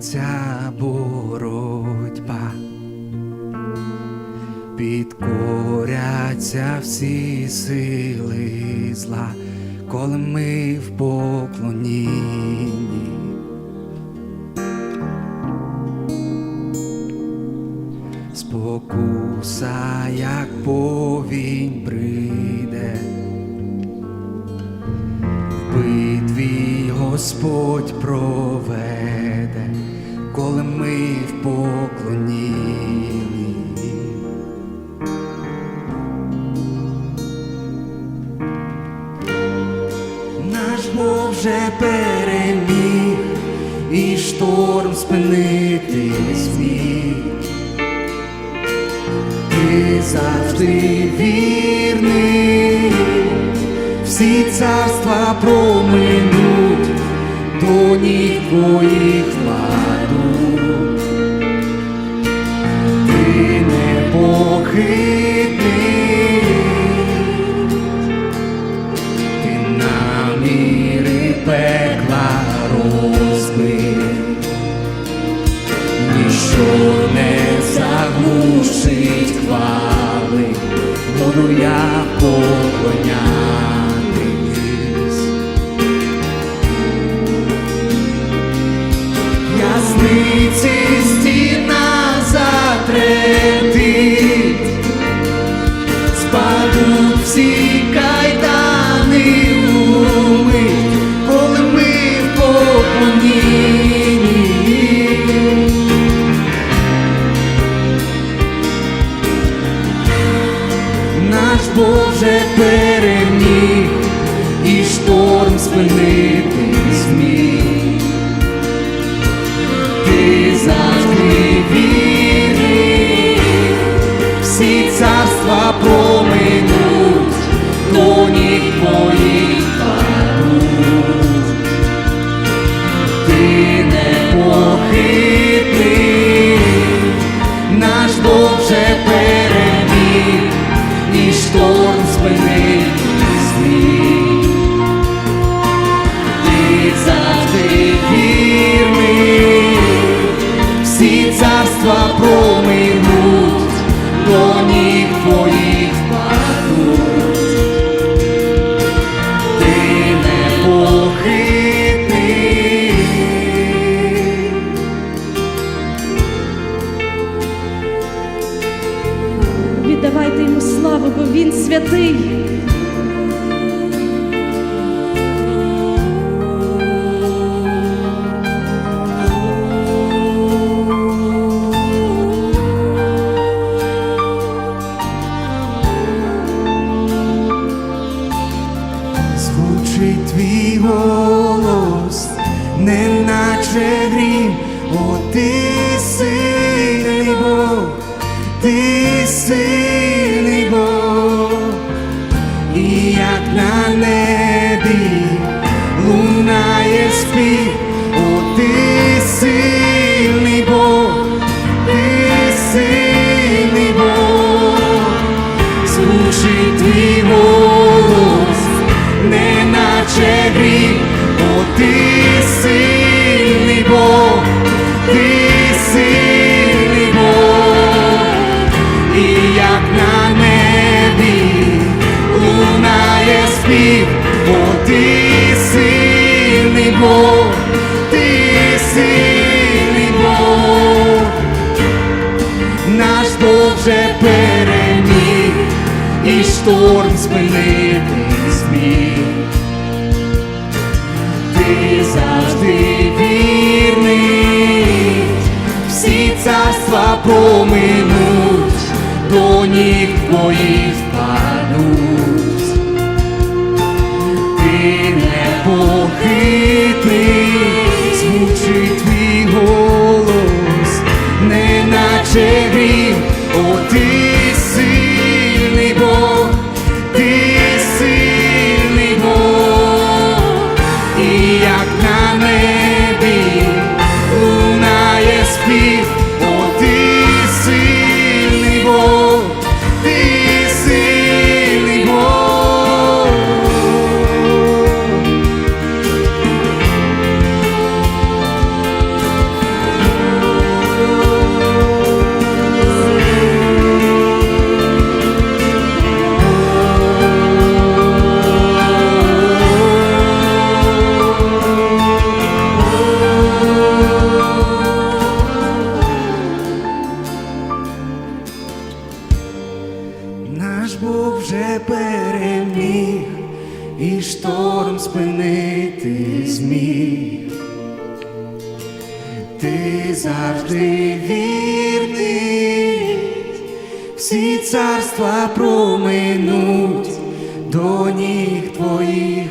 ця боротьба, підкоряться всі сили зла, коли ми в поклонінні. Спокуса, як повінь прийде, в битві Господь проведе, коли ми в поклонінні. Наш Бог вже переміг, і шторм спинити зміг. Ти завжди вірний, всі царства проминуть, до ніг твоїх впадуть. Ти непохитний, ти наміри пекла розбив. Ніщо не заглушить хвали, буду я поклонятись. Вже переміг і шторм спинити святий. Твій голос, неначе грім, о ти лунає спів, у ти шторм спинити зміг. Ти завжди вірний, всі царства проминуть, до ніг твоїх наш Бог вже переміг, і шторм спинити зміг. Ти завжди вірний, всі царства проминуть, до ніг твоїх